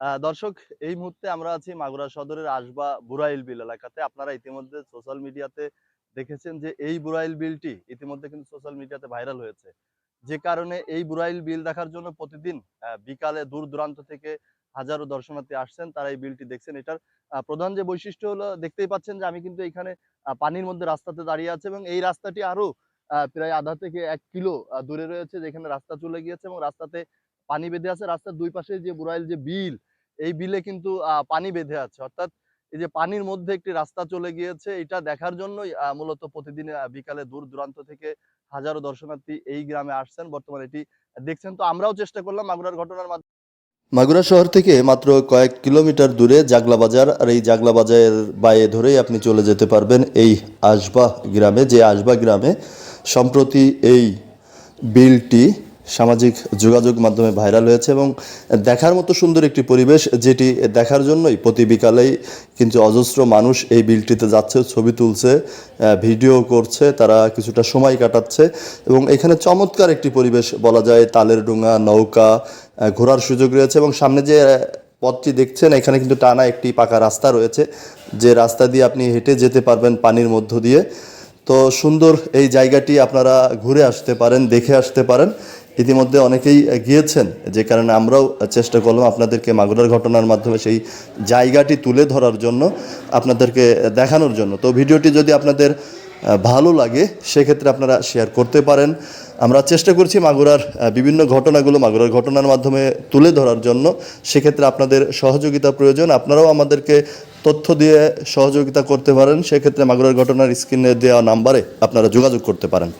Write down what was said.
দর্শক, এই মুহূর্তে আমরা আছি মাগুরা সদরের আসবা বুরাইল বিল এলাকাতে। আপনারা ইতিমধ্যে সোশ্যাল মিডিয়াতে দেখেছেন যে, এই বুরাইল বিলটি ইতিমধ্যে কিন্তু সোশ্যাল মিডিয়াতে ভাইরাল হয়েছে। যে কারণে এই বুরাইল বিল দেখার জন্য প্রতিদিন বিকালে দূর দূরান্ত থেকে হাজারো দর্শনার্থী আসছেন, তারা এই বিলটি দেখছেন। এটার প্রধান যে বৈশিষ্ট্য হলো, দেখতেই পাচ্ছেন যে, আমি কিন্তু এখানে পানির মধ্যে রাস্তাতে দাঁড়িয়ে আছে এবং এই রাস্তাটি আরও প্রায় আধা থেকে এক কিলো দূরে রয়েছে, যেখানে রাস্তা চলে গিয়েছে এবং রাস্তাতে পানি বেঁধে আছে। রাস্তার দুই পাশে যে বুরাইল যে বিল এই বিলে কিন্তু পানি বেঁধে আছে। অর্থাৎ এই যে পানির মধ্যে একটি রাস্তা চলে গিয়েছে, এটা দেখার জন্যই মূলত প্রতিদিন বিকালে দূর দূরান্ত থেকে হাজারো দর্শনার্থী এই গ্রামে আসছেন। বর্তমানে এটি দেখছেন। তো আমরাও চেষ্টা করলাম মাগুরার ঘটনার মাধ্যমে মাগুরা শহর থেকে মাত্র কয়েক কিলোমিটার দূরে জাগলা বাজার আর এই জাগলা বাজারের বাইরে ধরেই আপনি চলে যেতে পারবেন এই আশবাহ গ্রামে। যে আশবাহ গ্রামে সম্প্রতি এই বিলটি সামাজিক যোগাযোগ মাধ্যমে ভাইরাল হয়েছে এবং দেখার মতো সুন্দর একটি পরিবেশ যেটি দেখার জন্যই প্রতি বিকালেই কিন্তু অজস্র মানুষ এই বিলটিতে যাচ্ছে, ছবি তুলছে ভিডিও করছে, তারা কিছুটা সময় কাটাচ্ছে এবং এখানে চমৎকার একটি পরিবেশ বলা যায়, তালের ডোঙা নৌকা ঘোরার সুযোগ রয়েছে এবং সামনে যে পথটি দেখছেন, এখানে কিন্তু টানা একটি পাকা রাস্তা রয়েছে, যে রাস্তা দিয়ে আপনি হেঁটে যেতে পারবেন পানির মধ্য দিয়ে। তো সুন্দর এই জায়গাটি আপনারা ঘুরে আসতে পারেন, দেখে আসতে পারেন। ইতিমধ্যে অনেকেই গিয়েছেন, যে কারণে আমরাও চেষ্টা করলাম আপনাদেরকে মাগুরার ঘটনার মাধ্যমে সেই জায়গাটি তুলে ধরার জন্য, আপনাদেরকে দেখানোর জন্য। তো ভিডিওটি যদি আপনাদের ভালো লাগে, সেক্ষেত্রে আপনারা শেয়ার করতে পারেন। আমরা চেষ্টা করছি মাগুরার বিভিন্ন ঘটনাগুলো মাগুরার ঘটনার মাধ্যমে তুলে ধরার জন্য। সেক্ষেত্রে আপনাদের সহযোগিতা প্রয়োজন। আপনারাও আমাদেরকে তথ্য দিয়ে সহযোগিতা করতে পারেন। সেক্ষেত্রে মাগুরার ঘটনার স্ক্রিনে দেওয়া নাম্বারে আপনারা যোগাযোগ করতে পারেন।